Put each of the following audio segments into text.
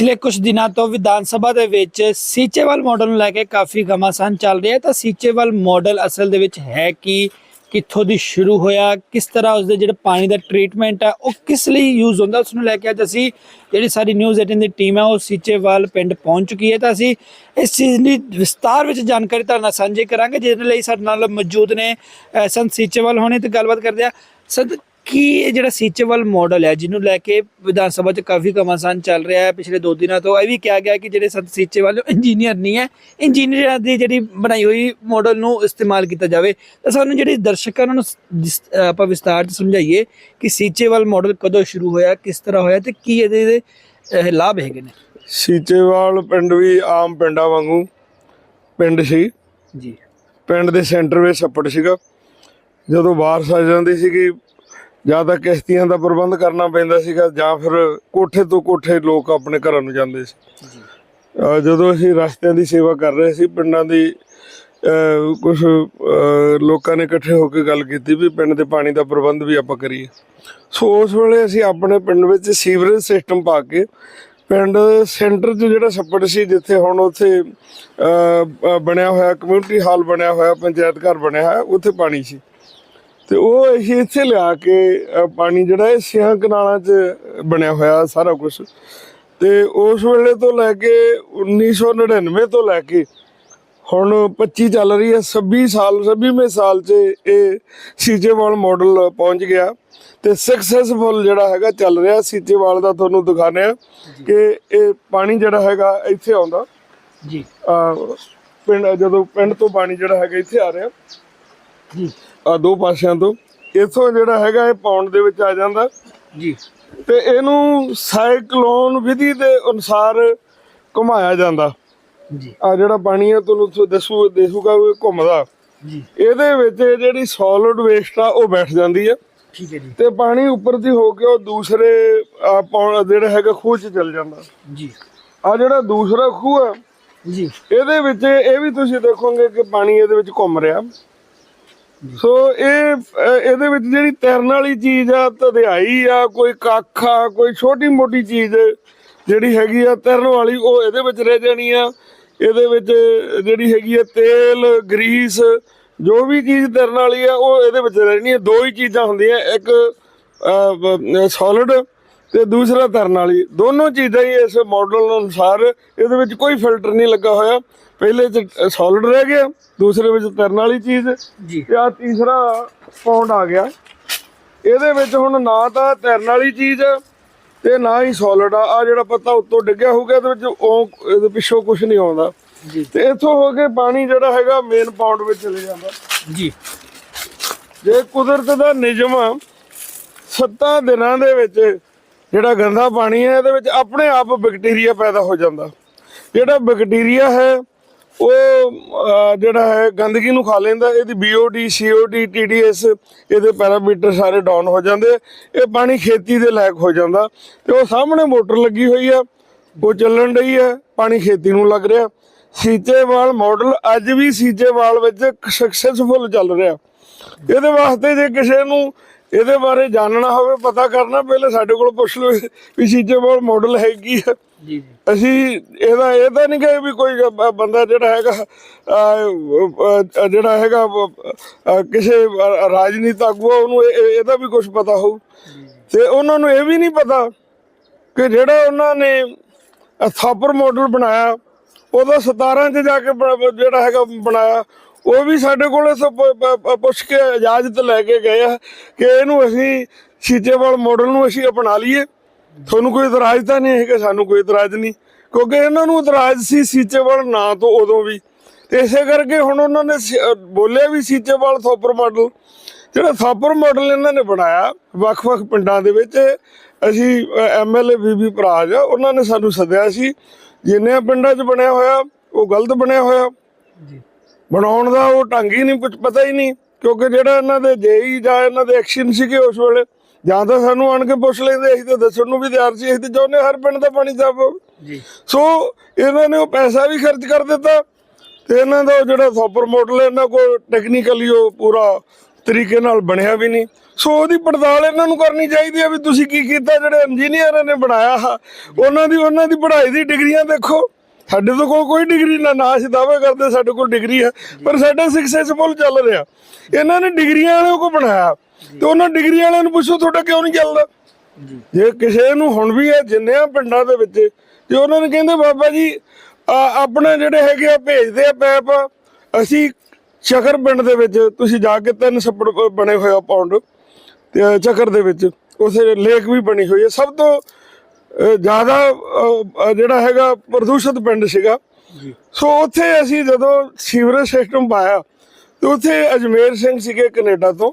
ਪਿਛਲੇ ਕੁਝ ਦਿਨਾਂ ਤੋਂ ਵਿਧਾਨ ਸਭਾ ਦੇ ਵਿੱਚ ਸੀਚੇਵਾਲ ਮਾਡਲ ਨੂੰ ਲੈ ਕੇ ਕਾਫੀ ਘਮਾਸਾਨ ਚੱਲ ਰਿਹਾ ਤਾਂ ਸੀਚੇਵਾਲ ਮਾਡਲ ਅਸਲ ਦੇ ਵਿੱਚ ਹੈ ਕਿ? ਕਿੱਥੋਂ ਦੀ ਸ਼ੁਰੂ ਹੋਇਆ? ਕਿਸ ਤਰ੍ਹਾਂ ਉਸਦੇ ਜਿਹੜੇ ਪਾਣੀ ਦਾ ਟ੍ਰੀਟਮੈਂਟ ਹੈ ਉਹ ਕਿਸ ਲਈ ਯੂਜ਼ ਹੁੰਦਾ? ਉਸ ਨੂੰ ਲੈ ਕੇ ਅੱਜ ਅਸੀਂ ਜਿਹੜੀ ਸਾਡੀ ਨਿਊਜ਼ 18 ਦੀ ਟੀਮ ਹੈ ਉਹ ਸੀਚੇਵਾਲ ਪਿੰਡ ਪਹੁੰਚ ਚੁੱਕੀ ਹੈ। ਤਾਂ ਅਸੀਂ ਇਸ ਚੀਜ਼ ਦੀ ਵਿਸਤਾਰ ਵਿੱਚ ਜਾਣਕਾਰੀ ਤੁਹਾਡੇ ਨਾਲ ਸਾਂਝੀ ਕਰਾਂਗੇ, ਜਿਹਦੇ ਲਈ ਸਾਡੇ ਨਾਲ ਮੌਜੂਦ ਨੇ ਸੰਤ ਸੀਚੇਵਾਲ ਹੋਣੇ ਤੇ ਗੱਲਬਾਤ ਕਰਦੇ ਆ। ਸੰਤ ਕੀ ਇਹ ਜਿਹੜਾ ਸੀਚੇਵਾਲ ਮਾਡਲ ਹੈ ਜਿਹਨੂੰ ਲੈ ਕੇ ਵਿਧਾਨ ਸਭਾ 'ਚ ਕਾਫੀ ਘਮਾਸਾਨ ਚੱਲ ਰਿਹਾ ਹੈ ਪਿਛਲੇ ਦੋ ਦਿਨਾਂ ਤੋਂ ਇਹ ਵੀ ਕਿਹਾ ਗਿਆ ਕਿ ਜਿਹੜੇ ਸੰਤ ਸੀਚੇਵਾਲ ਇੰਜੀਨੀਅਰ ਨਹੀਂ ਹੈ। ਇੰਜੀਨੀਅਰਾਂ ਦੀ ਜਿਹੜੀ ਬਣਾਈ ਹੋਈ ਮਾਡਲ ਨੂੰ ਇਸਤੇਮਾਲ ਕੀਤਾ ਜਾਵੇ ਤਾਂ ਸਾਨੂੰ ਜਿਹੜੀ ਦਰਸ਼ਕਾਂ ਨੂੰ ਆਪਾਂ ਵਿਸਤਾਰ 'ਚ ਸਮਝਾਈਏ ਕਿ ਸੀਚੇਵਾਲ ਮਾਡਲ ਕਦੋਂ ਸ਼ੁਰੂ ਹੋਇਆ ਕਿਸ ਤਰ੍ਹਾਂ ਹੋਇਆ ਤੇ ਕੀ ਇਹਦੇ ਲਾਭ ਹੈਗੇ ਨੇ। ਸੀਚੇਵਾਲ ਪਿੰਡ ਵੀ ਆਮ ਪਿੰਡਾਂ ਵਾਂਗੂ ਪਿੰਡ ਸੀ। ਜੀ। ਪਿੰਡ ਦੇ ਸੈਂਟਰ ਵਿੱਚ ਛੱਪੜ ਸੀਗਾ। ਜਦੋਂ ਬਾਰਿਸ਼ ਆ ਜਾਂਦੀ ਸੀਗੀ ਜਾਂ ਤਾਂ ਕਿਸ਼ਤੀਆਂ ਦਾ ਪ੍ਰਬੰਧ ਕਰਨਾ ਪੈਂਦਾ ਸੀਗਾ ਜਾਂ ਫਿਰ ਕੋਠੇ ਤੋਂ ਕੋਠੇ ਲੋਕ ਆਪਣੇ ਘਰਾਂ ਨੂੰ ਜਾਂਦੇ ਸੀ। ਜਦੋਂ ਅਸੀਂ ਰਸਤਿਆਂ ਦੀ ਸੇਵਾ ਕਰ ਰਹੇ ਸੀ, ਪਿੰਡਾਂ ਦੀ ਕੁਝ ਲੋਕਾਂ ਨੇ ਇਕੱਠੇ ਹੋ ਕੇ ਗੱਲ ਕੀਤੀ ਵੀ ਪਿੰਡ ਦੇ ਪਾਣੀ ਦਾ ਪ੍ਰਬੰਧ ਵੀ ਆਪਾਂ ਕਰੀਏ। ਸੋ ਉਸ ਵੇਲੇ ਅਸੀਂ ਆਪਣੇ ਪਿੰਡ ਵਿੱਚ ਸੀਵਰੇਜ ਸਿਸਟਮ ਪਾ ਕੇ ਪਿੰਡ ਸੈਂਟਰ 'ਚ ਜਿਹੜਾ ਛੱਪੜ ਸੀ, ਜਿੱਥੇ ਹੁਣ ਉੱਥੇ ਬਣਿਆ ਹੋਇਆ ਕਮਿਊਨਿਟੀ ਹਾਲ ਬਣਿਆ ਹੋਇਆ, ਪੰਚਾਇਤ ਘਰ ਬਣਿਆ ਹੋਇਆ, ਉੱਥੇ ਪਾਣੀ ਸੀ। ਤੇ ਉਹ ਅਸੀਂ ਇੱਥੇ ਲਿਆ ਕੇ ਪਾਣੀ ਜਿਹੜਾ ਇਹ ਛਿਆਂ ਕਨਾਲਾਂ 'ਚ ਬਣਿਆ ਹੋਇਆ ਸਾਰਾ ਕੁਝ ਤੇ ਉਸ ਵੇਲੇ ਤੋਂ ਲੈ ਕੇ 1999 ਤੋਂ ਲੈ ਕੇ ਹੁਣ 25 ਚੱਲ ਰਹੀ ਹੈ 26 ਸਾਲ 26ਵੇਂ ਸਾਲ 'ਚ ਇਹ ਸੀਚੇਵਾਲ ਮਾਡਲ ਪਹੁੰਚ ਗਿਆ। ਤੇ ਸਕਸੈਸਫੁਲ ਜਿਹੜਾ ਹੈਗਾ ਚੱਲ ਰਿਹਾ ਸੀਚੇਵਾਲ ਦਾ ਤੁਹਾਨੂੰ ਦਿਖਾਣੇ ਆ ਕਿ ਇਹ ਪਾਣੀ ਜਿਹੜਾ ਹੈਗਾ ਇੱਥੇ ਆਉਂਦਾ। ਜੀ। ਪਿੰਡ ਜਦੋਂ ਪਿੰਡ ਤੋਂ ਪਾਣੀ ਜਿਹੜਾ ਹੈਗਾ ਇੱਥੇ ਆ ਰਿਹਾ। ਜੀ। ਆ ਦੋ ਪਾਸਿਆਂ ਤੋਂ। ਇਥੋਂ ਜਿਹੜਾ ਹੈਗਾ ਇਹ ਪੌਂਡ ਦੇ ਵਿੱਚ ਆ ਜਾਂਦਾ। ਜੀ। ਤੇ ਇਹਨੂੰ ਸਾਈਕਲੋਨ ਵਿਧੀ ਦੇ ਅਨੁਸਾਰ ਘੁਮਾਇਆ ਜਾਂਦਾ। ਜੀ। ਆ ਜਿਹੜਾ ਪਾਣੀ ਹੈ ਤੁਹਾਨੂੰ ਦੱਸੂ ਦੇਖੂਗਾ ਇਹ ਘੁੰਮਦਾ। ਜੀ। ਇਹਦੇ ਵਿੱਚ ਜਿਹੜੀ ਸੋਲਿਡ ਵੇਸਟ ਆ ਉਹ ਬੈਠ ਜਾਂਦੀ ਹੈ ਠੀਕ ਹੈ ਜੀ। ਤੇ ਪਾਣੀ ਉੱਪਰ ਦੀ ਹੋ ਕੇ ਉਹ ਦੂਸਰੇ ਆ, ਜਿਹੜਾ ਹੈਗਾ ਖੂਹ 'ਚ ਚਲ ਜਾਂਦਾ। ਜੀ। ਆ ਜਿਹੜਾ ਦੂਸਰਾ ਖੂਹ ਹੈ ਜੀ। ਇਹਦੇ ਵਿੱਚ ਇਹ ਵੀ ਤੁਸੀਂ ਦੇਖੋਗੇ ਕਿ ਪਾਣੀ ਇਹਦੇ ਵਿੱਚ ਘੁੰਮ ਰਿਹਾ। ਸੋ ਇਹ ਇਹਦੇ ਵਿੱਚ ਜਿਹੜੀ ਤੈਰਨ ਵਾਲੀ ਚੀਜ਼ ਆ ਧਧਿਆਈ ਆ, ਕੋਈ ਕੱਖ ਆ, ਕੋਈ ਛੋਟੀ ਮੋਟੀ ਚੀਜ਼ ਜਿਹੜੀ ਹੈਗੀ ਆ ਤੈਰਨ ਵਾਲੀ, ਉਹ ਇਹਦੇ ਵਿੱਚ ਰਹਿ ਜਾਣੀ ਆ। ਇਹਦੇ ਵਿੱਚ ਜਿਹੜੀ ਹੈਗੀ ਆ ਤੇਲ, ਗਰੀਸ, ਜੋ ਵੀ ਚੀਜ਼ ਤੈਰਨ ਵਾਲੀ ਆ, ਉਹ ਇਹਦੇ ਵਿੱਚ ਰਹਿਣੀ ਆ। ਦੋ ਹੀ ਚੀਜ਼ਾਂ ਹੁੰਦੀਆਂ। ਇੱਕ ਸੋਲਿਡ ਤੇ ਦੂਸਰਾ ਤਰਨ ਵਾਲੀ। ਦੋਨੋਂ ਚੀਜ਼ਾਂ ਹੀ ਇਸ ਮਾਡਲ ਅਨੁਸਾਰ ਇਹਦੇ ਵਿੱਚ ਕੋਈ ਫਿਲਟਰ ਨਹੀਂ ਲੱਗਾ ਹੋਇਆ। ਪਹਿਲੇ ਚ ਸੋਲਿਡ ਰਹਿ ਗਿਆ ਦੂਸਰੇ ਵਿੱਚ ਤਰਨ ਵਾਲੀ ਚੀਜ਼। ਜੀ। ਤੇ ਆ ਤੀਸਰਾ ਪੌਂਡ ਆ ਗਿਆ। ਇਹਦੇ ਵਿੱਚ ਹੁਣ ਨਾ ਤਾਂ ਤੈਰਨ ਵਾਲੀ ਚੀਜ਼ ਤੇ ਨਾ ਹੀ ਸੋਲਿਡ ਆ। ਆ ਜਿਹੜਾ ਪੱਤਾ ਉੱਤੋਂ ਡਿੱਗਿਆ ਹੋਊਗਾ ਇਹਦੇ ਵਿੱਚ ਉਹ ਇਹਦੇ ਪਿੱਛੋਂ ਕੁਝ ਨਹੀਂ ਆਉਂਦਾ। ਜੀ। ਤੇ ਇੱਥੋਂ ਹੋ ਕੇ ਪਾਣੀ ਜਿਹੜਾ ਹੈਗਾ ਮੇਨ ਪੌਂਡ ਵਿੱਚ ਚਲੇ ਜਾਂਦਾ। ਜੀ। ਜੇ ਕੁਦਰਤ ਦਾ ਨਿਯਮ ਆ ਸੱਤਾਂ ਦਿਨਾਂ ਦੇ ਵਿੱਚ ਜਿਹੜਾ ਗੰਦਾ ਪਾਣੀ ਹੈ, ਇਹਦੇ ਵਿੱਚ ਆਪਣੇ ਆਪ ਬੈਕਟੀਰੀਆ ਪੈਦਾ ਹੋ ਜਾਂਦਾ। ਜਿਹੜਾ ਬੈਕਟੀਰੀਆ ਹੈ, ਉਹ ਜਿਹੜਾ ਹੈ, ਗੰਦਗੀ ਨੂੰ ਖਾ ਲੈਂਦਾ, ਇਹਦੀ BOD COD TDS ਇਹਦੇ ਪੈਰਾਮੀਟਰ ਸਾਰੇ ਡਾਊਨ ਹੋ ਜਾਂਦੇ, ਇਹ ਪਾਣੀ ਖੇਤੀ ਦੇ ਲਾਇਕ ਹੋ ਜਾਂਦਾ। ਤੇ ਉਹ ਸਾਹਮਣੇ ਮੋਟਰ ਲੱਗੀ ਹੋਈ ਆ, ਉਹ ਚੱਲਣ ਰਹੀ ਹੈ ਪਾਣੀ ਖੇਤੀ ਨੂੰ ਲੱਗ ਰਿਹਾ। ਸੀਚੇਵਾਲ ਮਾਡਲ ਅੱਜ ਵੀ ਸੀਚੇਵਾਲ ਵਿੱਚ ਸਕਸੈਸਫੁਲ ਚੱਲ ਰਿਹਾ। ਇਹਦੇ ਵਾਸਤੇ ਜੇ ਕਿਸੇ ਨੂੰ ਇਹਦੇ ਬਾਰੇ ਜਾਣਨਾ ਹੋਵੇ ਪਤਾ ਕਰਨਾ ਪਹਿਲੇ ਸਾਡੇ ਕੋਲ ਪੁੱਛ ਲਓ ਵੀ ਸੀਚੇਵਾਲ ਮਾਡਲ ਹੈ ਕੀ ਹੈ ਜੀ ਅਸੀਂ ਇਹਦਾ ਇਹ ਤਾਂ ਨਹੀਂ ਕਿ ਵੀ ਕੋਈ ਬੰਦਾ ਜਿਹੜਾ ਹੈਗਾ ਜਿਹੜਾ ਹੈਗਾ ਕਿਸੇ ਰਾਜਨੀਤਿਕ ਆਗੂ ਉਹਨੂੰ ਇਹ- ਇਹ- ਇਹਦਾ ਵੀ ਕੁਝ ਪਤਾ ਹੋਊ। ਤੇ ਉਹਨਾਂ ਨੂੰ ਇਹ ਵੀ ਨਹੀਂ ਪਤਾ ਕਿ ਜਿਹੜਾ ਉਹਨਾਂ ਨੇ ਥਾਪਰ ਮਾਡਲ ਬਣਾਇਆ ਉਹਦਾ 17 ਚ ਜਾ ਕੇ ਜਿਹੜਾ ਹੈਗਾ ਬਣਾਇਆ ਉਹ ਵੀ ਸਾਡੇ ਕੋਲ ਪੁੱਛ ਕੇ ਇਜਾਜ਼ਤ ਲੈ ਕੇ ਗਏ ਆ ਕਿ ਇਹਨੂੰ ਅਸੀਂ ਸੀਚੇਵਾਲ ਮਾਡਲ ਨੂੰ ਅਸੀਂ ਅਪਣਾ ਲਈਏ। ਤੁਹਾਨੂੰ ਕੋਈ ਇਤਰਾਜ਼ ਤਾਂ ਨਹੀਂ ਹੈ ਕਿ ਸਾਨੂੰ ਕੋਈ ਇਤਰਾਜ਼ ਨਹੀਂ। ਕਿਉਂਕਿ ਇਹਨਾਂ ਨੂੰ ਇਤਰਾਜ਼ ਸੀ ਸੀਚੇਵਾਲ ਨਾਂ ਤੋਂ ਉਦੋਂ ਵੀ। ਤੇ ਇਸੇ ਕਰਕੇ ਹੁਣ ਉਹਨਾਂ ਨੇ ਸੀ- ਬੋਲਿਆ ਵੀ ਸੀਚੇਵਾਲ ਥੋਪਰ ਮਾਡਲ ਜਿਹੜਾ ਥਾਪਰ ਮਾਡਲ ਇਹਨਾਂ ਨੇ ਬਣਾਇਆ, ਵੱਖ-ਵੱਖ ਪਿੰਡਾਂ ਦੇ ਵਿੱਚ, ਅਸੀਂ ਐਮਐਲਏ ਬੀਬੀ ਭਰਾਜ ਉਹਨਾਂ ਨੇ ਸਾਨੂੰ ਸੱਦਿਆ ਸੀ। ਜਿੰਨੇ ਪਿੰਡਾਂ 'ਚ ਬਣਿਆ ਹੋਇਆ, ਉਹ ਗਲਤ ਬਣਿਆ ਹੋਇਆ। ਜੀ। ਬਣਾਉਣ ਦਾ ਉਹ ਢੰਗ ਹੀ ਨਹੀਂ ਕੁਝ ਪਤਾ ਹੀ ਨਹੀਂ ਕਿਉਂਕਿ ਜਿਹੜਾ ਇਹਨਾਂ ਦੇ ਜੇਈ ਜਾਂ ਇਹਨਾਂ ਦੇ ਐਕਸ਼ਨ ਸੀਗੇ ਉਸ ਵੇਲੇ ਜਾਂ ਤਾਂ ਸਾਨੂੰ ਆਣ ਕੇ ਪੁੱਛ ਲੈਂਦੇ ਅਸੀਂ ਤਾਂ ਦੱਸਣ ਨੂੰ ਵੀ ਤਿਆਰ ਸੀ ਅਸੀਂ ਤਾਂ ਚਾਹੁੰਦੇ ਹਰ ਪਿੰਡ ਦਾ ਪਾਣੀ ਸਾਫ਼ ਹੋਵੇ। ਜੀ। ਸੋ ਇਹਨਾਂ ਨੇ ਉਹ ਪੈਸਾ ਵੀ ਖਰਚ ਕਰ ਦਿੱਤਾ ਤੇ ਇਹਨਾਂ ਦਾ ਜਿਹੜਾ ਥੋਪਰ ਮਾਡਲ ਇਹਨਾਂ ਕੋਲ ਟੈਕਨੀਕਲੀ ਉਹ ਪੂਰਾ ਤਰੀਕੇ ਨਾਲ ਬਣਿਆ ਵੀ ਨਹੀਂ। ਸੋ ਉਹਦੀ ਪੜਤਾਲ ਇਹਨਾਂ ਨੂੰ ਕਰਨੀ ਚਾਹੀਦੀ ਹੈ ਵੀ ਤੁਸੀਂ ਕੀ ਕੀਤਾ ਜਿਹੜੇ ਇੰਜੀਨੀਅਰਾਂ ਨੇ ਬਣਾਇਆ ਆ ਉਹਨਾਂ ਦੀ ਉਹਨਾਂ ਦੀ ਪੜ੍ਹਾਈ ਦੀ ਡਿਗਰੀਆਂ ਦੇਖੋ। ਸਾਡੇ ਤੋਂ ਕੋਲ ਕੋਈ ਡਿਗਰੀ ਨਾ ਨਾ ਅਸੀਂ ਦਾਅਵੇ ਕਰਦੇ ਸਾਡੇ ਕੋਲ ਡਿਗਰੀ ਹੈ ਪਰ ਸਾਡਾ ਸਕਸੈਸਫੁਲ ਚੱਲ ਰਿਹਾ। ਇਹਨਾਂ ਨੇ ਡਿਗਰੀਆਂ ਵਾਲਿਆਂ ਕੋ ਬਣਾਇਆ। ਤੇ ਉਹਨਾਂ ਡਿਗਰੀ ਵਾਲਿਆਂ ਨੂੰ ਪੁੱਛੋ ਤੁਹਾਡਾ ਕਿਉਂ ਨਹੀਂ ਚੱਲਦਾ? ਜੇ। ਕਿਸੇ ਨੂੰ ਹੁਣ ਵੀ ਹੈ ਜਿੰਨਿਆਂ ਪਿੰਡਾਂ ਦੇ ਵਿੱਚ ਜੇ ਉਹਨਾਂ ਨੇ ਕਹਿੰਦੇ ਬਾਬਾ ਜੀ ਆਪਣੇ ਜਿਹੜੇ ਹੈਗੇ ਆ ਭੇਜਦੇ ਆ ਪੈਪ ਅਸੀਂ ਚੱਕਰ ਪਿੰਡ ਦੇ ਵਿੱਚ ਤੁਸੀਂ ਜਾ ਕੇ ਤਿੰਨ ਛੱਪੜ ਬ- ਬਣੇ ਹੋਏ ਆ ਪੌਂਡ ਤੇ ਚੱਕਰ ਦੇ ਵਿੱਚ ਉਸੇ ਲੇਕ ਵੀ ਬਣੀ ਹੋਈ ਹੈ। ਸਭ ਤੋਂ ਜ਼ਿਆਦਾ ਜਿਹੜਾ ਹੈਗਾ ਪ੍ਰਦੂਸ਼ਿਤ ਪਿੰਡ ਸੀਗਾ। ਸੋ ਉੱਥੇ ਅਸੀਂ ਜਦੋਂ ਸੀਵਰੇਜ ਸਿਸਟਮ ਪਾਇਆ ਤੇ ਉੱਥੇ ਅਜਮੇਰ ਸਿੰਘ ਸੀਗੇ ਕੈਨੇਡਾ ਤੋਂ।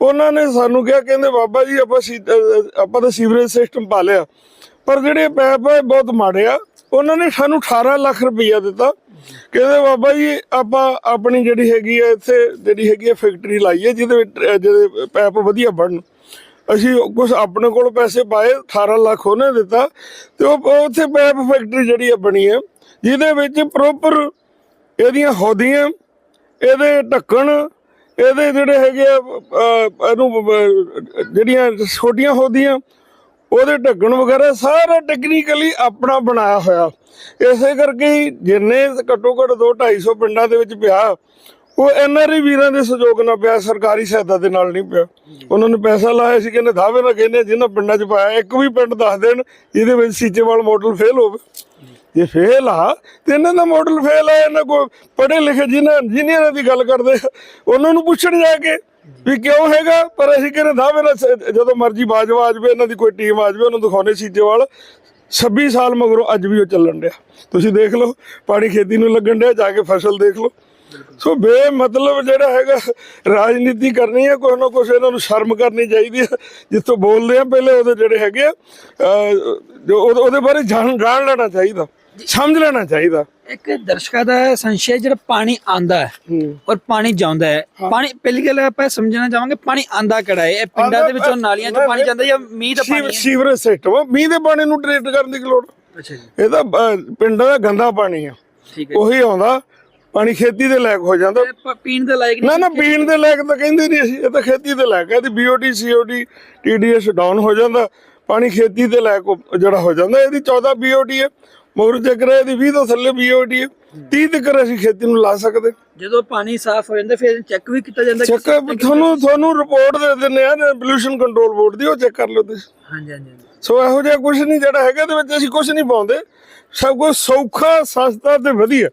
ਉਹਨਾਂ ਨੇ ਸਾਨੂੰ ਕਿਹਾ ਕਹਿੰਦੇ ਬਾਬਾ ਜੀ ਆਪਾਂ ਆਪਾਂ ਤਾਂ ਸੀਵਰੇਜ ਸਿਸਟਮ ਪਾ ਲਿਆ। ਪਰ ਜਿਹੜੇ ਪੈਪ ਇਹ ਬਹੁਤ ਮਾੜੇ ਆ। ਉਹਨਾਂ ਨੇ ਸਾਨੂੰ 18 ਲੱਖ ਰੁਪਈਆ ਦਿੱਤਾ। ਕਹਿੰਦੇ ਬਾਬਾ ਜੀ ਆਪਾਂ ਆਪਣੀ ਜਿਹੜੀ ਹੈਗੀ ਆ ਇੱਥੇ ਜਿਹੜੀ ਹੈਗੀ ਆ ਫੈਕਟਰੀ ਲਾਈਏ ਜਿਹਦੇ ਵਿੱਚ ਅ, ਜਿਹਦੇ ਪੈਪ ਵਧੀਆ ਬਣਨ। ਅਸੀਂ ਕੁਝ ਆਪਣੇ ਕੋਲ ਪੈਸੇ ਪਾਏ 18 ਲੱਖ ਉਹਨੇ ਦਿੱਤਾ ਤੇ ਉਹ ਉੱਥੇ ਪੈਪ ਫੈਕਟਰੀ ਜਿਹੜੀ ਆ ਬਣੀ ਹੈ ਜਿਹਦੇ ਵਿੱਚ ਪ੍ਰੋਪਰ ਇਹਦੀਆਂ ਹੌਦੀਆਂ, ਇਹਦੇ ਢੱਕਣ, ਇਹਦੇ ਜਿਹੜੇ ਹੈਗੇ ਆ ਇਹਨੂੰ ਜਿਹੜੀਆਂ ਛੋਟੀਆਂ ਹੌਦੀਆਂ, ਉਹਦੇ ਢੱਕਣ ਵਗੈਰਾ ਸਾਰਾ ਟੈਕਨੀਕਲੀ ਆਪਣਾ ਬਣਾਇਆ ਹੋਇਆ। ਇਸੇ ਕਰਕੇ ਜਿੰਨੇ ਘੱਟੋ ਘੱਟ 2 250 ਪਿੰਡਾਂ ਦੇ ਵਿੱਚ ਪਿਆ ਉਹ ਐਨਆਰਆਈ ਵੀਰਾਂ ਦੇ ਸਹਿਯੋਗ ਨਾਲ ਪਿਆ, ਸਰਕਾਰੀ ਸਹਾਇਤਾ ਦੇ ਨਾਲ ਨਹੀਂ ਪਿਆ। ਉਹਨਾਂ ਨੇ ਪੈਸਾ ਲਾਇਆ ਸੀ, ਕਹਿੰਦੇ ਦਾਅਵੇ ਨਾਲ ਕਹਿੰਦੇ, ਜਿਨ੍ਹਾਂ ਪਿੰਡਾਂ 'ਚ ਪਾਇਆ, ਇੱਕ ਵੀ ਪਿੰਡ ਦੱਸ ਦੇਣ ਜਿਹਦੇ ਵਿੱਚ ਸੀਚੇਵਾਲ ਮਾਡਲ ਫੇਲ ਹੋਵੇ। ਜੇ ਫੇਲ ਆ, ਤੇ ਇਹਨਾਂ ਦਾ ਮਾਡਲ ਫੇਲ ਆ, ਇਹਨਾਂ ਕੋ ਪੜ੍ਹੇ ਲਿਖੇ ਜਿਨ੍ਹਾਂ ਇੰਜੀਨੀਅਰਾਂ ਦੀ ਗੱਲ ਕਰਦੇ ਉਹਨਾਂ ਨੂੰ ਪੁੱਛਣ ਜਾ ਕੇ ਵੀ ਕਿਉਂ ਹੈਗਾ, ਪਰ ਅਸੀਂ ਕਹਿੰਦੇ ਦਾਅਵੇ ਨਾਲ ਜਦੋਂ ਮਰਜ਼ੀ ਬਾਜਵਾ ਆ ਜਾਵੇ ਇਹਨਾਂ ਦੀ ਕੋਈ ਟੀਮ ਆ ਜਾਵੇ, ਉਹਨੂੰ ਦਿਖਾਉਣੇ ਸੀਚੇਵਾਲ। 26 ਸਾਲ ਮਗਰੋਂ ਅੱਜ ਵੀ ਉਹ ਚੱਲਣ ਡਿਆ। ਤੁਸੀਂ ਦੇਖ ਲਓ, ਪਾਣੀ ਖੇਤੀ ਨੂੰ ਲੱਗਣ ਡਿਆ, ਜਾ ਕੇ ਫਸਲ ਦੇਖ ਲਓ। ਸੋ ਬੇ ਮਤਲਬ ਜਿਹੜਾ ਹੈਗਾ ਰਾਜਨੀਤੀ ਕਰਨੀ ਹੈ ਕੁਛ ਨਾ ਕੁਛ ਇਹਨਾਂ ਨੂੰ ਸ਼ਰਮ ਕਰਨੀ ਚਾਹੀਦੀ ਹੈ। ਜਿੱਥੋਂ ਬੋਲਦੇ ਆ ਪਹਿਲੇ ਉਹਦੇ ਜਿਹੜੇ ਹੈਗੇ ਆ ਜੋ ਉਹਦੇ ਬਾਰੇ ਜਾਣ ਜਾਣ ਲੈਣਾ ਚਾਹੀਦਾ ਸਮਝ ਲੈਣਾ ਚਾਹੀਦਾ। ਇੱਕ ਦਰਸ਼ਕਾਂ ਦਾ ਸੰਸ਼ੇ ਜਿਹੜਾ ਪਾਣੀ ਆਂਦਾ ਹੈ ਔਰ ਪਾਣੀ ਜਾਂਦਾ ਹੈ। ਪਾਣੀ ਪਹਿਲੀ ਗੱਲ ਆਪਾਂ ਸਮਝਣਾ ਚਾਹਾਂਗੇ ਪਾਣੀ ਆਂਦਾ ਕਿਹੜਾ ਹੈ? ਇਹ ਪਿੰਡਾਂ ਦੇ ਵਿੱਚੋਂ ਨਾਲੀਆਂ 'ਚ ਪਾਣੀ ਜਾਂਦਾ ਜਾਂ ਮੀਂਹ ਦਾ ਪਾਣੀ ਸੀਵਰੇਜ ਸਿਸਟਮ ਮੀਂਹ ਦੇ ਪਾਣੀ ਨੂੰ ਟ੍ਰੀਟ ਕਰਨ ਦੀ ਲੋੜ? ਅੱਛਾ ਜੀ। ਇਹ ਤਾਂ ਪਿੰਡਾਂ ਦਾ ਗੰਦਾ ਪਾਣੀ ਹੈ ਉਹੀ ਆਉਂਦਾ। ਪਾਣੀ ਖੇਤੀ ਦੇ ਲਾਇਕ ਹੋ ਜਾਂਦਾ। ਪ- ਪੀਣ ਦੇ ਲਾਇਕ ਨਾ ਨਾ ਪੀਣ ਦੇ ਲਾਇਕ ਤਾਂ ਕਹਿੰਦੇ ਨਹੀਂ ਅਸੀਂ ਇਹ ਤਾਂ ਖੇਤੀ ਦੇ ਲਾਇਕ ਹੈ। ਤੇ ਬੀਓਟੀ ਸੀਓਟੀ ਟੀਡੀਐਸ ਡਾਊਨ ਹੋ ਜਾਂਦਾ। ਪਾਣੀ ਖੇਤੀ ਦੇ ਲਾਇਕ ਜਿਹੜਾ ਹੋ ਜਾਂਦਾ। ਇਹਦੀ 14 ਬੀਓਟੀ ਹੈ। ਮਗਰ ਚੱਕਰ ਇਹਦੀ 20 ਤੋਂ ਥੱਲੇ ਬੀਓਟੀ ਹੈ। 30 ਤੱਕ ਅਸੀਂ ਖੇਤੀ ਨੂੰ ਲਾ ਸਕਦੇ। ਜਦੋਂ ਪਾਣੀ ਸਾਫ਼ ਹੋ ਜਾਂਦਾ ਫਿਰ ਚੈੱਕ ਵੀ ਕੀਤਾ ਜਾਂਦਾ ਚੈੱਕ ਤੁਹਾਨੂੰ ਤੁਹਾਨੂੰ ਰਿਪੋਰਟ ਦੇ ਦਿੰਦੇ ਆ ਪੋਲੂਸ਼ਨ ਕੰਟਰੋਲ ਬੋਰਡ ਦੀ ਉਹ ਚੈੱਕ ਕਰ ਲਓ ਤੁਸੀਂ। ਹਾਂਜੀ ਹਾਂਜੀ ਹਾਂਜੀ। ਸੋ ਇਹੋ ਜਿਹਾ ਕੁਝ ਨਹੀਂ ਜਿਹੜਾ ਹੈਗਾ ਇਹਦੇ ਵਿੱਚ ਅਸੀਂ ਕੁਝ ਨਹੀਂ ਪਾਉਂਦੇ। ਸਭ ਕੁਝ ਸੌਖਾ ਸਸਤਾ ਤੇ ਵਧੀਆ।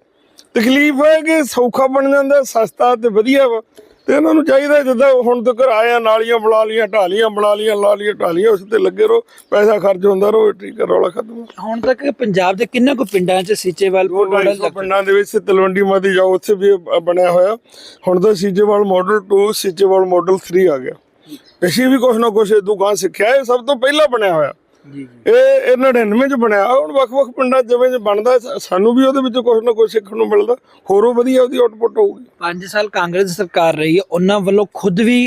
ਤਕਲੀਫ ਹੈ ਕਿ ਸੌਖਾ ਬਣ ਜਾਂਦਾ ਸਸਤਾ ਤੇ ਵਧੀਆ ਵਾ। ਤੇ ਇਹਨਾਂ ਨੂੰ ਚਾਹੀਦਾ ਜਿੱਦਾਂ ਹੁਣ ਤੱਕ ਆਇਆ ਨਾਲੀਆਂ ਬਣਾ ਲੀਆਂ ਢਾਲੀਆਂ ਬਣਾ ਲੀਆਂ ਲਾ ਲੀਆਂ ਢਾਲੀਆਂ ਉਸ ਤੇ ਲੱਗੇ ਰਹੋ ਪੈਸਾ ਖਰਚ ਹੁੰਦਾ ਠੀਕ ਹੈ ਰੌਲਾ ਖਤਮ ਹੁਣ ਤੱਕ ਪੰਜਾਬ ਦੇ ਕਿੰਨੇ ਕੁ ਪਿੰਡਾਂ 'ਚ ਸੀਚੇਵਾਲ ਪਿੰਡਾਂ ਦੇ ਵਿੱਚ ਤਲਵੰਡੀ ਮਾਦੀ ਜਾਓ ਉੱਥੇ ਵੀ ਇਹ ਬਣਿਆ ਹੋਇਆ। ਹੁਣ ਤਾਂ ਸੀਚੇਵਾਲ ਮਾਡਲ 2 ਸੀਚੇਵਾਲ ਮਾਡਲ 3 ਆ ਗਿਆ। ਅਸੀਂ ਵੀ ਕੁਛ ਨਾ ਕੁਛ ਦੁਕਾਨ ਸਿੱਖਿਆ ਇਹ ਸਭ ਤੋਂ ਪਹਿਲਾਂ ਬਣਿਆ ਹੋਇਆ। ਜੀ ਇਹ ਇਹ 99 ਚ ਬਣਿਆ। ਹੁਣ ਵੱਖ-ਵੱਖ ਪਿੰਡਾਂ ਜਿਵੇਂ ਜਿਵੇਂ ਬਣਦਾ ਸਾਨੂੰ ਵੀ ਉਹਦੇ ਵਿੱਚ ਕੁਝ ਨਾ ਕੁਝ ਸਿੱਖਣ ਨੂੰ ਮਿਲਦਾ। ਹੋਰੋਂ ਵਧੀਆ ਉਹਦੀ ਆਊਟਪੁੱਟ ਹੋਊਗੀ। 5 ਸਾਲ ਕਾਂਗਰਸ ਸਰਕਾਰ ਰਹੀ ਹੈ ਉਹਨਾਂ ਵੱਲੋਂ ਖੁਦ ਵੀ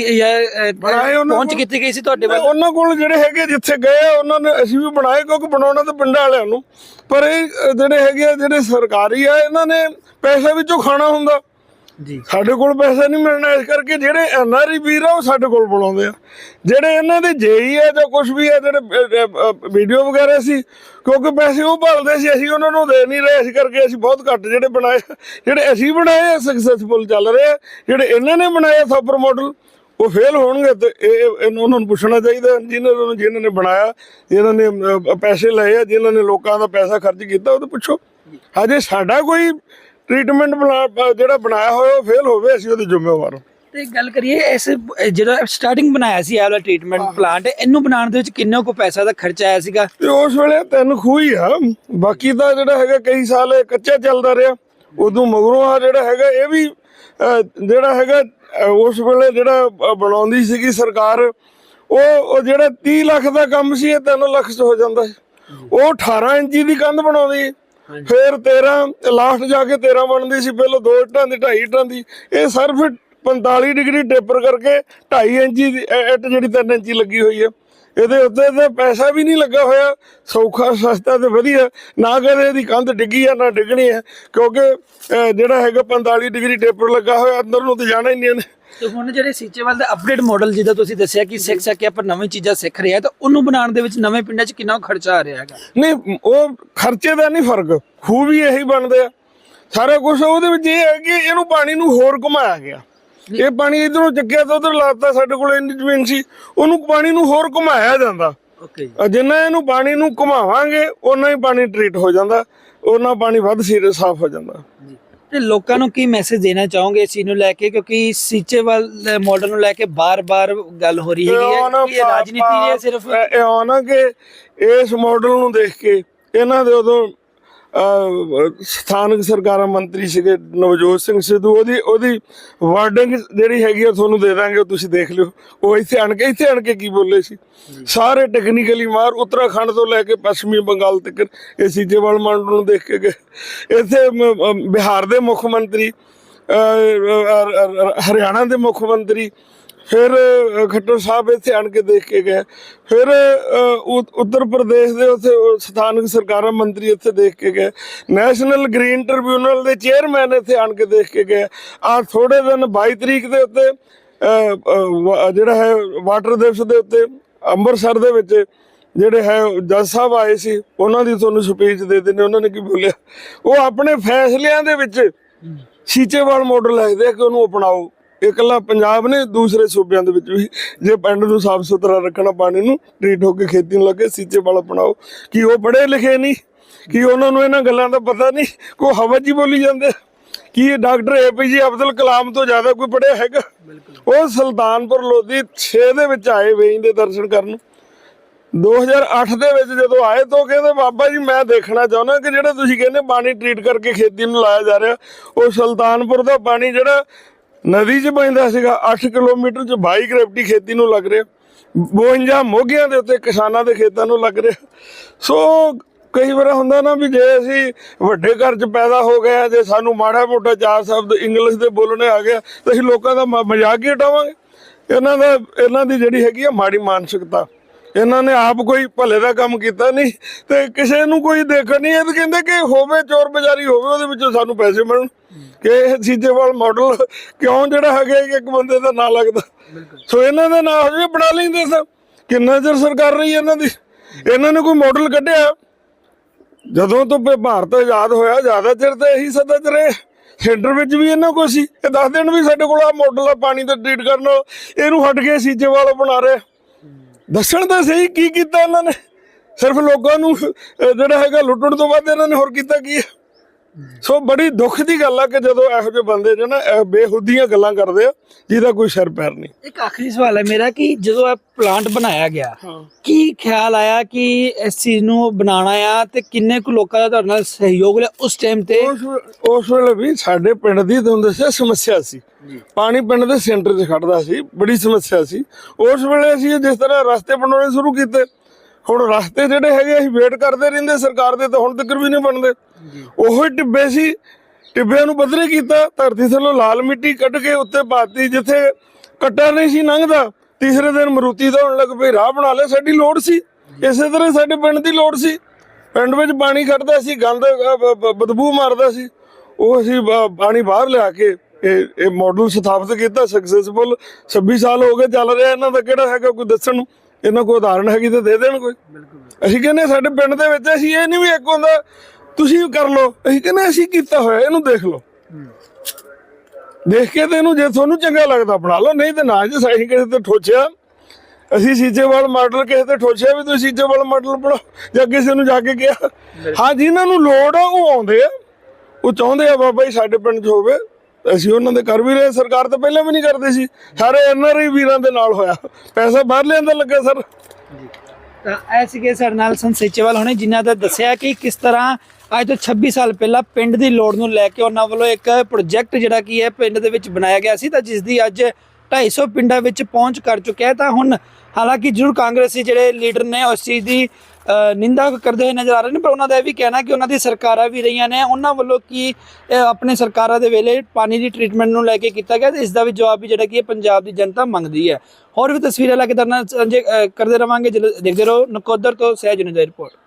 ਪਹੁੰਚ। ਕੀਤੀ ਗਈ ਸੀ ਤੁਹਾਡੇ ਵੱਲ? ਉਹਨਾਂ ਕੋਲ ਜਿਹੜੇ ਹੈਗੇ ਜਿੱਥੇ ਗਏ ਆ, ਉਹਨਾਂ ਨੇ ਅਸੀਂ ਵੀ ਬਣਾਏ ਕਿਉਂਕਿ ਬਣਾਉਣਾ ਤਾਂ ਪਿੰਡਾਂ ਵਾਲਿਆਂ ਨੂੰ। ਪਰ ਇਹ ਜਿਹੜੇ ਹੈਗੇ ਆ ਜਿਹੜੇ ਸਰਕਾਰੀ ਆ ਇਹਨਾਂ ਨੇ ਪੈਸੇ ਵਿੱਚੋਂ ਖਾਣਾ ਹੁੰਦਾ। ਜੀ। ਸਾਡੇ ਕੋਲ ਪੈਸਾ ਨਹੀਂ ਮਿਲਣਾ ਇਸ ਕਰਕੇ ਜਿਹੜੇ ਐਨਆਰਈ ਵੀਰ ਆ ਉਹ ਸਾਡੇ ਕੋਲ ਬੁਲਾਉਂਦੇ ਆ। ਜਿਹੜੇ ਇਹਨਾਂ ਦੇ ਜੇਈ ਆ ਜਾਂ ਕੁਝ ਵੀ ਆ ਜਿਹੜੇ ਵੀਡੀਓ ਵਗੈਰਾ ਸੀ ਕਿਉਂਕਿ ਪੈਸੇ ਉਹ ਭਾਲਦੇ ਸੀ ਅਸੀਂ ਉਹਨਾਂ ਨੂੰ ਦੇ ਨਹੀਂ ਰਹੇ ਇਸ ਕਰਕੇ ਅਸੀਂ ਬਹੁਤ ਘੱਟ ਜਿਹੜੇ ਬਣਾਏ ਜਿਹੜੇ ਅਸੀਂ ਬਣਾਏ ਸਕਸੈਸਫੁਲ ਚੱਲ ਰਹੇ ਆ ਜਿਹੜੇ ਇਹਨਾਂ ਨੇ ਬਣਾਏ ਸੁਪਰ ਮਾਡਲ ਉਹ ਫੇਲ ਹੋਣਗੇ ਤੇ ਇਹ ਉਹਨਾਂ ਨੂੰ ਪੁੱਛਣਾ ਚਾਹੀਦਾ ਜਿਨ੍ਹਾਂ ਨੂੰ ਜਿਨ੍ਹਾਂ ਨੇ ਬਣਾਇਆ ਜਿਨ੍ਹਾਂ ਨੇ ਪੈਸੇ ਲਏ ਆ ਜਿਨ੍ਹਾਂ ਨੇ ਲੋਕਾਂ ਦਾ ਪੈਸਾ ਖਰਚ ਕੀਤਾ ਉਹ ਤੋਂ ਪੁੱਛੋ। ਹਜੇ ਸਾਡਾ ਕੋਈ ਟ੍ਰੀਟਮੈਂਟ ਜਿਹੜਾ ਬਣਾਇਆ ਹੋਇਆ ਉਹ ਫੇਲ ਹੋਵੇ ਅਸੀਂ ਉਹਦੇ ਜ਼ਿੰਮੇਵਾਰ ਹਾਂ। ਤੇ ਗੱਲ ਕਰੀਏ ਇਸ ਜਿਹੜਾ ਸਟਾਰਟਿੰਗ ਬਣਾਇਆ ਸੀ ਇਹ ਵਾਲਾ ਟ੍ਰੀਟਮੈਂਟ ਪਲਾਂਟ ਇਹਨੂੰ ਬਣਾਉਣ ਦੇ ਵਿੱਚ ਕਿੰਨਾ ਕੁ ਪੈਸਾ ਦਾ ਖਰਚਾ ਆਇਆ ਸੀਗਾ? ਤੇ ਉਸ ਵੇਲੇ ਤਿੰਨ ਖੂਹ ਆ। ਬਾਕੀ ਤਾਂ ਜਿਹੜਾ ਹੈਗਾ ਕਈ ਸਾਲ ਇਹ ਕੱਚਾ ਚੱਲਦਾ ਰਿਹਾ। ਉਦੋਂ ਮਗਰੋਂ ਆ ਜਿਹੜਾ ਹੈਗਾ ਇਹ ਵੀ ਜਿਹੜਾ ਹੈਗਾ ਉਸ ਵੇਲੇ ਜਿਹੜਾ ਬਣਾਉਂਦੀ ਸੀਗੀ ਸਰਕਾਰ ਉਹ ਉਹ ਜਿਹੜਾ 30 ਲੱਖ ਦਾ ਕੰਮ ਸੀ ਇਹ 3 ਲੱਖ ਚ ਹੋ ਜਾਂਦਾ ਉਹ 18 ਇੰਚੀ ਦੀ ਕੰਧ ਬਣਾਉਂਦੀ ਫਿਰ 13 ਲਾਸਟ ਜਾ ਕੇ 13 ਬਣਦੀ ਸੀ, ਪਹਿਲਾਂ 2 ਇੱਟਾਂ ਦੀ 2.5 ਇੱਟਾਂ ਦੀ। ਇਹ ਸਿਰਫ 45 ਡਿਗਰੀ ਟੇਪਰ ਕਰਕੇ 2.5 ਇੰਚੀ ਦੀ ਇੱਟ ਜਿਹੜੀ 3 ਇੰਚੀ ਲੱਗੀ ਹੋਈ ਹੈ। ਇਹਦੇ ਉੱਤੇ ਤਾਂ ਪੈਸਾ ਵੀ ਨਹੀਂ ਲੱਗਾ ਹੋਇਆ ਸੌਖਾ ਸਸਤਾ ਤੇ ਵਧੀਆ। ਨਾ ਕਦੇ ਇਹਦੀ ਕੰਧ ਡਿੱਗੀ ਆ ਨਾ ਡਿੱਗਣੀ ਹੈ ਕਿਉਂਕਿ ਜਿਹੜਾ ਹੈਗਾ 45 ਡਿਗਰੀ ਟੇਪਰ ਲੱਗਾ ਹੋਇਆ ਅੰਦਰ ਨੂੰ ਤੇ ਜਾਣਾ ਹੀ ਨਹੀਂ ਇਹਨੇ। ਤੇ ਹੁਣ ਜਿਹੜੇ ਸੀਚੇਵਾਲ ਦਾ ਅਪਡੇਟ ਮਾਡਲ ਜਿਹਦਾ ਤੁਸੀਂ ਦੱਸਿਆ ਕਿ ਸਿੱਖ ਸਕਿਆ ਪਰ ਨਵੀਂ ਚੀਜ਼ਾਂ ਸਿੱਖ ਰਿਹਾ ਤਾਂ ਉਹਨੂੰ ਬਣਾਉਣ ਦੇ ਵਿੱਚ ਨਵੇਂ ਪਿੰਡਾਂ 'ਚ ਕਿੰਨਾ ਖਰਚਾ ਆ ਰਿਹਾ ਹੈਗਾ? ਨਹੀਂ ਉਹ ਖਰਚੇ ਦਾ ਨਹੀਂ ਫ਼ਰਕ ਖੂਹ ਵੀ ਇਹੀ ਬਣਦੇ ਆ। ਸਾਰਾ ਕੁਝ ਉਹਦੇ ਵਿੱਚ ਇਹ ਹੈ ਕਿ ਇਹਨੂੰ ਪਾਣੀ ਨੂੰ ਹੋਰ ਘੁਮਾਇਆ ਗਿਆ। ਇਹ ਪਾਣੀ ਇਧਰੋਂ ਚੱਕਿਆ ਤਾਂ ਉਧਰ ਲਾਤਾ ਸਾਡੇ ਕੋਲ ਇੰਨੀ ਜ਼ਮੀਨ ਸੀ। ਉਹਨੂੰ ਪਾਣੀ ਨੂੰ ਹੋਰ ਘੁਮਾਇਆ ਜਾਂਦਾ। ਓਕੇ ਜਿੰਨਾ ਇਹਨੂੰ ਪਾਣੀ ਨੂੰ ਘੁਮਾਵਾਂਗੇ ਓਨਾ ਹੀ ਪਾਣੀ ਟ੍ਰੀਟ ਹੋ ਜਾਂਦਾ ਉਹਨਾਂ ਪਾਣੀ ਵੱਧ ਸੀਰੇ ਸਾਫ਼ ਹੋ ਜਾਂਦਾ। ਜੀ। ਤੇ ਲੋਕਾਂ ਨੂੰ ਕੀ ਮੈਸੇਜ ਦੇਣਾ ਚਾਹੋਗੇ ਇਸ ਚੀਜ਼ ਨੂੰ ਲੈ ਕੇ? ਕਿਉਂਕਿ ਸੀਚੇਵਾਲ ਮਾਡਲ ਨੂੰ ਲੈ ਕੇ ਬਾਰ-ਬਾਰ ਗੱਲ ਹੋ ਰਹੀ ਹੈਗੀ ਹੈ। ਕਿ ਇਹ ਰਾਜਨੀਤੀ ਹੈ ਸਿਰਫ? ਇਹ ਨਾ ਕਿ ਇਸ ਮਾਡਲ ਨੂੰ ਦੇਖ ਕੇ ਇਹਨਾਂ ਦੇ ਉਦੋਂ ਸਥਾਨਕ ਸਰਕਾਰਾਂ ਮੰਤਰੀ ਸੀਗੇ, ਨਵਜੋਤ ਸਿੰਘ ਸਿੱਧੂ, ਉਹਦੀ ਉਹਦੀ ਵਾਰਡਿੰਗ ਜਿਹੜੀ ਹੈਗੀ ਉਹ ਤੁਹਾਨੂੰ ਦੇ ਦਾਂਗੇ, ਉਹ ਤੁਸੀਂ ਦੇਖ ਲਿਓ। ਉਹ ਇੱਥੇ ਆਣ ਕੇ, ਇੱਥੇ ਆਣ ਕੇ ਕੀ ਬੋਲੇ ਸੀ? ਸਾਰੇ ਟੈਕਨੀਕਲੀ ਮਾਰ, ਉੱਤਰਾਖੰਡ ਤੋਂ ਲੈ ਕੇ ਪੱਛਮੀ ਬੰਗਾਲ ਤੱਕ, ਇਹ ਸੀਜੇਵਾਲ ਮਾਡਲ ਨੂੰ ਦੇਖ ਕੇ ਗਏ। ਇੱਥੇ ਬਿਹਾਰ ਦੇ ਮੁੱਖ ਮੰਤਰੀ ਹਰਿਆਣਾ ਦੇ ਮੁੱਖ ਮੰਤਰੀ ਫਿਰ ਖੱਟਰ ਸਾਹਿਬ ਇੱਥੇ ਆਣ ਕੇ ਦੇਖ ਕੇ ਗਏ। ਫਿਰ ਉ- ਉੱਤਰ ਪ੍ਰਦੇਸ਼ ਦੇ ਉੱਥੇ ਸਥਾਨਕ ਸਰਕਾਰਾਂ ਮੰਤਰੀ ਇੱਥੇ ਦੇਖ ਕੇ ਗਏ। ਨੈਸ਼ਨਲ ਗ੍ਰੀਨ ਟ੍ਰਿਬਿਊਨਲ ਦੇ ਚੇਅਰਮੈਨ ਇੱਥੇ ਆਣ ਕੇ ਦੇਖ ਕੇ ਗਏ। ਆ ਥੋੜੇ ਦਿਨ 22 ਤਰੀਕ ਦੇ ਉੱਤੇ ਜਿਹੜਾ ਹੈ ਵਾਟਰ ਦਿਵਸ ਦੇ ਉੱਤੇ ਅੰਮ੍ਰਿਤਸਰ ਦੇ ਵਿੱਚ ਜਿਹੜੇ ਹੈ ਜੱਜ ਸਾਹਿਬ ਆਏ ਸੀ, ਉਹਨਾਂ ਦੀ ਤੁਹਾਨੂੰ ਸਪੀਚ ਦੇ ਦਿੰਦੇ ਉਹਨਾਂ ਨੇ ਕੀ ਬੋਲਿਆ? ਉਹ ਆਪਣੇ ਫੈਸਲਿਆਂ ਦੇ ਵਿੱਚ ਸੀਚੇਵਾਲ ਮਾਡਲ ਲਿਖਦੇ ਆ ਕਿ ਉਹਨੂੰ ਅਪਣਾਓ। ਇਕੱਲਾ ਪੰਜਾਬ ਨੇ ਦੂਸਰੇ ਸੂਬਿਆਂ ਦੇ ਵਿੱਚ ਵੀ। ਜੇ ਪਿੰਡ ਨੂੰ ਸਾਫ਼ ਸੁਥਰਾ ਰੱਖਣਾ ਪਾਣੀ ਨੂੰ ਟ੍ਰੀਟ ਹੋ ਕੇ ਖੇਤੀ ਨੂੰ ਲੱਗੇ ਸੀਚੇਵਾਲ ਅਪਣਾਓ ਕਿ ਉਹ ਪੜ੍ਹੇ ਲਿਖੇ ਨਹੀਂ ਕਿ ਉਹਨਾਂ ਨੂੰ ਇਹਨਾਂ ਗੱਲਾਂ ਦਾ ਪਤਾ ਨਹੀਂ ਕੋ ਹਵਾ ਜੀ ਬੋਲੀ ਜਾਂਦੇ। ਕੀ ਇਹ ਡਾਕਟਰ ਏਪੀਜੇ ਅਬਦੁਲ ਕਲਾਮ ਤੋਂ ਜ਼ਿਆਦਾ ਕੋਈ ਪੜ੍ਹਿਆ ਹੈਗਾ। ਉਹ ਸੁਲਤਾਨਪੁਰ ਲੋਧੀ 6 ਦੇ ਵਿੱਚ ਆਏ ਵੇਈ ਦੇ ਦਰਸ਼ਨ ਕਰਨ 2008 ਦੇ ਵਿੱਚ ਜਦੋਂ ਆਏ ਤਾਂ ਕਹਿੰਦੇ ਬਾਬਾ ਜੀ ਮੈਂ ਦੇਖਣਾ ਚਾਹੁੰਦਾ ਕਿ ਜਿਹੜਾ ਤੁਸੀਂ ਕਹਿੰਦੇ ਪਾਣੀ ਟ੍ਰੀਟ ਕਰਕੇ ਖੇਤੀ ਨੂੰ ਲਾਇਆ ਜਾ ਰਿਹਾ ਉਹ ਸੁਲਤਾਨਪੁਰ ਦਾ ਪਾਣੀ ਜਿਹੜਾ ਨਦੀ 'ਚ ਪੈਂਦਾ ਸੀਗਾ 8 ਕਿਲੋਮੀਟਰ 'ਚ 22 ਗ੍ਰੈਵਿਟੀ ਖੇਤੀ ਨੂੰ ਲੱਗ ਰਿਹਾ। 52 ਮੋਗਿਆਂ ਦੇ ਉੱਤੇ ਕਿਸਾਨਾਂ ਦੇ ਖੇਤਾਂ ਨੂੰ ਲੱਗ ਰਿਹਾ। ਸੋ ਕਈ ਵਾਰ ਹੁੰਦਾ ਨਾ ਵੀ ਜੇ ਅਸੀਂ ਵੱਡੇ ਘਰ 'ਚ ਪੈਦਾ ਹੋ ਗਏ ਆ ਜੇ ਸਾਨੂੰ ਮਾੜਾ ਮੋਟਾ ਚਾਰ ਸ਼ਬਦ ਇੰਗਲਿਸ਼ ਦੇ ਬੋਲਣੇ ਆ ਗਿਆ ਤਾਂ ਅਸੀਂ ਲੋਕਾਂ ਦਾ ਮ- ਮਜ਼ਾਕ ਹੀ ਉਡਾਵਾਂਗੇ। ਇਹਨਾਂ ਦਾ, ਇਹਨਾਂ ਦੀ ਜਿਹੜੀ ਹੈਗੀ ਆ ਮਾੜੀ ਮਾਨਸਿਕਤਾ। ਇਹਨਾਂ ਨੇ ਆਪ ਕੋਈ ਭਲੇ ਦਾ ਕੰਮ ਕੀਤਾ ਨਹੀਂ ਤੇ ਕਿਸੇ ਨੂੰ ਕੋਈ ਦੇਖਣ ਨਹੀਂ। ਇਹ ਤਾਂ ਕਹਿੰਦੇ ਕਿ ਹੋਵੇ ਚੋਰ ਬਜ਼ਾਰੀ ਹੋਵੇ ਉਹਦੇ ਵਿੱਚੋਂ ਸਾਨੂੰ ਪੈਸੇ ਮਿਲਣ। ਕਿ ਇਹ ਸੀਜੇਵਾਲ ਮਾਡਲ ਕਿਉਂ ਜਿਹੜਾ ਹੈਗਾ ਇੱਕ ਬੰਦੇ ਦਾ ਨਾਂ ਲੱਗਦਾ। ਸੋ ਇਹਨਾਂ ਦਾ ਨਾਂ ਹੋ ਜਾਵੇ ਬਣਾ ਲੈਂਦੇ ਸਭ ਕਿੰਨਾ ਚਿਰ ਸਰਕਾਰ ਰਹੀ ਇਹਨਾਂ ਦੀ? ਇਹਨਾਂ ਨੇ ਕੋਈ ਮਾਡਲ ਕੱਢਿਆ? ਜਦੋਂ ਤੋਂ ਭਾਰਤ ਆਜ਼ਾਦ ਹੋਇਆ ਜ਼ਿਆਦਾ ਚਿਰ ਤਾਂ ਇਹੀ ਸੱਤਾ ਚ ਰਹੇ। ਸੈਂਟਰ ਵਿੱਚ ਵੀ ਇਹਨਾਂ ਕੋਲ ਸੀ। ਇਹ ਦੱਸ ਦੇਣ ਵੀ ਸਾਡੇ ਕੋਲ ਆ ਮਾਡਲ ਆ ਪਾਣੀ ਦਾ ਟ੍ਰੀਟ ਕਰਨ। ਇਹਨੂੰ ਹਟ ਕੇ ਸੀਜੇਵਾਲ ਬਣਾ ਰਿਹਾ। ਦੱਸਣ ਤਾਂ ਸਹੀ ਕੀ ਕੀਤਾ ਇਹਨਾਂ ਨੇ? ਸਿਰਫ ਲੋਕਾਂ ਨੂੰ ਜਿਹੜਾ ਹੈਗਾ ਲੁੱਟਣ ਤੋਂ ਬਾਅਦ ਇਹਨਾਂ ਨੇ ਹੋਰ ਕੀਤਾ ਕੀ ਹੈ? ਸੋ ਬੜੀ ਦੁੱਖ ਦੀ ਗੱਲ ਆ ਕਿ ਜਦੋਂ ਇਹੋ ਜਿਹੇ ਬੰਦੇ ਜੋ ਨਾ ਇਹ ਬੇਹੁੱਦੀਆਂ ਗੱਲਾਂ ਕਰਦੇ ਆ ਜਿਹਦਾ ਕੋਈ ਸਿਰ ਪੈਰ ਨਹੀਂ। ਇੱਕ ਆਖਰੀ ਸਵਾਲ ਹੈ ਮੇਰਾ ਕਿ ਜਦੋਂ ਇਹ ਪਲਾਂਟ ਬਣਾਇਆ ਗਿਆ ਕੀ ਖਿਆਲ ਆਇਆ ਕਿ ਇਸ ਚੀਜ਼ ਨੂੰ ਬਣਾਉਣਾ ਆ ਤੇ ਕਿੰਨੇ ਕੁ ਲੋਕਾਂ ਦਾ ਤੁਹਾਡੇ ਨਾਲ ਸਹਿਯੋਗ ਲਿਆ ਉਸ ਟਾਈਮ ਤੇ? ਉਸ ਵੇਲੇ ਵੀ ਸਾਡੇ ਪਿੰਡ ਦੀ ਤੁਹਾਨੂੰ ਦੱਸਿਆ ਸਮੱਸਿਆ ਸੀ। ਪਾਣੀ ਪਿੰਡ ਦੇ ਸੈਂਟਰ 'ਚ ਖੜਦਾ ਸੀ ਬੜੀ ਸਮੱਸਿਆ ਸੀ। ਉਸ ਵੇਲੇ ਅਸੀਂ ਜਿਸ ਤਰ੍ਹਾਂ ਰਸਤੇ ਬਣਾਉਣੇ ਸ਼ੁਰੂ ਕੀਤੇ ਹੁਣ ਰਸਤੇ ਜਿਹੜੇ ਹੈਗੇ ਅਸੀਂ ਵੇਟ ਕਰਦੇ ਰਹਿੰਦੇ ਸਰਕਾਰ ਦੇ ਤਾਂ ਹੁਣ ਤੱਕ ਵੀ ਨਹੀਂ ਬਣਦੇ। ਉਹੋ ਟਿੱਬੇ ਸੀ ਟਿੱਬਿਆਂ ਨੂੰ ਬਦਲੇ ਕੀਤਾ ਧਰਤੀ ਥੱਲੋਂ ਲਾਲ ਮਿੱਟੀ ਕੱਢ ਕੇ ਉੱਤੇ ਪਾਤੀ ਜਿੱਥੇ ਕੱਟਾ ਨਹੀਂ ਸੀ ਲੰਘਦਾ ਤੀਸਰੇ ਦਿਨ ਮਰੂਤੀ ਦੌੜਨ ਲੱਗ ਪਈ ਰਾਹ ਬਣਾ ਲਿਆ ਸਾਡੀ ਲੋੜ ਸੀ। ਇਸੇ ਤਰ੍ਹਾਂ ਸਾਡੇ ਪਿੰਡ ਦੀ ਲੋੜ ਸੀ। ਪਿੰਡ ਵਿੱਚ ਪਾਣੀ ਖੜਦਾ ਸੀ ਗੰਦ ਬਦਬੂ ਮਾਰਦਾ ਸੀ। ਉਹ ਅਸੀਂ ਪਾਣੀ ਬਾਹਰ ਲਿਆ ਕੇ ਇਹ ਇਹ ਮਾਡਲ ਸਥਾਪਿਤ ਕੀਤਾ ਸਕਸੈਸਫੁਲ 26 ਸਾਲ ਹੋ ਗਏ ਚੱਲ ਰਿਹਾ ਇਹਨਾਂ ਦਾ ਕਿਹੜਾ ਹੈਗਾ ਕੋਈ ਦੱਸਣ ਨੂੰ? ਇਹਨਾਂ ਕੋਈ ਉਦਾਹਰਣ ਹੈਗੀ ਤਾਂ ਦੇ ਦੇਣ ਕੋਈ? ਅਸੀਂ ਕਹਿੰਦੇ ਸਾਡੇ ਪਿੰਡ ਦੇ ਵਿੱਚ ਅਸੀਂ ਇਹ ਨਹੀਂ ਵੀ ਇੱਕ ਹੁੰਦਾ ਤੁਸੀਂ ਕਰ ਲਓ। ਅਸੀਂ ਕਹਿੰਦੇ ਅਸੀਂ ਕੀਤਾ ਹੋਇਆ ਇਹਨੂੰ ਦੇਖ ਲਓ। ਦੇਖ ਕੇ ਤੇ ਇਹਨੂੰ ਜੇ ਤੁਹਾਨੂੰ ਚੰਗਾ ਲੱਗਦਾ ਬਣਾ ਲਓ। ਨਹੀਂ ਤੇ ਨਾ ਜੇ ਸਹੀ ਕਿਸੇ ਤੇ ਠੋਚਿਆ ਅਸੀਂ ਸੀਚੇਵਾਲ ਮਾਡਲ ਕਿਸੇ ਤੇ ਠੋਚਿਆ ਵੀ ਤੁਸੀਂ ਸੀਚੇਵਾਲ ਮਾਡਲ ਬਣਾਓ। ਜਾਂ ਕਿਸੇ ਨੂੰ ਜਾ ਕੇ ਕਿਹਾ ਹਾਂ ਜਿਨ੍ਹਾਂ ਨੂੰ ਲੋੜ ਆ ਉਹ ਆਉਂਦੇ ਆ। ਉਹ ਚਾਹੁੰਦੇ ਆ ਬਾਬਾ ਜੀ ਸਾਡੇ ਪਿੰਡ 'ਚ ਹੋਵੇ। ਅਸੀਂ ਉਹਨਾਂ ਦੇ ਕਰ ਵੀ ਰਹੇ, ਸਰਕਾਰ ਤਾਂ ਪਹਿਲਾਂ ਵੀ ਨਹੀਂ ਕਰਦੇ ਸੀ। ਸਾਰੇ ਐਨਆਰਆਈ ਵੀਰਾਂ ਦੇ ਨਾਲ ਹੋਇਆ। ਪੈਸਾ ਬਾਹਰ ਲਿਆਂਦਾ ਲੱਗਾ ਸਰ। ਤਾਂ ਐ ਸੀਗੇ ਸਾਡੇ ਨਾਲ ਸੰਸੇਚੇਵਾਲ ਹੋਣੇ, ਜਿਨ੍ਹਾਂ ਦਾ ਦੱਸਿਆ ਕਿ ਕਿਸ ਤਰ੍ਹਾਂ ਅੱਜ ਤੋਂ 26 ਸਾਲ ਪਹਿਲਾਂ ਪਿੰਡ ਦੀ ਲੋੜ ਨੂੰ ਲੈ ਕੇ ਉਹਨਾਂ ਵੱਲੋਂ ਇੱਕ ਪ੍ਰੋਜੈਕਟ ਜਿਹੜਾ ਕੀ ਹੈ, ਪਿੰਡ ਦੇ ਵਿੱਚ ਬਣਾਇਆ ਗਿਆ ਸੀ, ਤਾਂ ਜਿਸ ਦੀ ਅੱਜ 250 ਪਿੰਡਾਂ ਵਿੱਚ ਪਹੁੰਚ ਕਰ ਚੁੱਕਿਆ ਹੈ। ਤਾਂ ਹੁਣ ਹਾਲਾਂਕਿ ਜ਼ਰੂਰ ਕਾਂਗਰਸੀ ਜਿਹੜੇ ਲੀਡਰ ਨੇ, ਉਸ ਚੀਜ਼ ਦੀ ਨਿੰਦਾ ਕਰਦੇ ਹੋਏ ਨਜ਼ਰ ਆ ਰਹੇ ਨੇ, ਪਰ ਉਹਨਾਂ ਦਾ ਇਹ ਵੀ ਕਹਿਣਾ ਕਿ ਉਹਨਾਂ ਦੀ ਸਰਕਾਰਾਂ ਵੀ ਰਹੀਆਂ ਨੇ, ਉਹਨਾਂ ਵੱਲੋਂ ਕੀ ਆਪਣੇ ਸਰਕਾਰਾਂ ਦੇ ਵੇਲੇ ਪਾਣੀ ਦੀ ਟ੍ਰੀਟਮੈਂਟ ਨੂੰ ਲੈ ਕੇ ਕੀਤਾ ਗਿਆ ਤੇ ਇਸ ਦਾ ਵੀ ਜਵਾਬ ਵੀ ਜਿਹੜਾ ਕਿ ਪੰਜਾਬ ਦੀ ਜਨਤਾ ਮੰਗਦੀ ਹੈ। ਹੋਰ ਵੀ ਤਸਵੀਰਾਂ ਲੈ ਕੇ ਤੁਹਾਡੇ ਨਾਲ ਸਾਂਝੇ ਕਰਦੇ ਰਵਾਂਗੇ ਜਲ- ਦੇਖਦੇ ਰਹੋ, ਨਕੋਦਰ ਤੋਂ ਸਹਿਜ ਨੂੰ ਰਿਪੋਰਟ।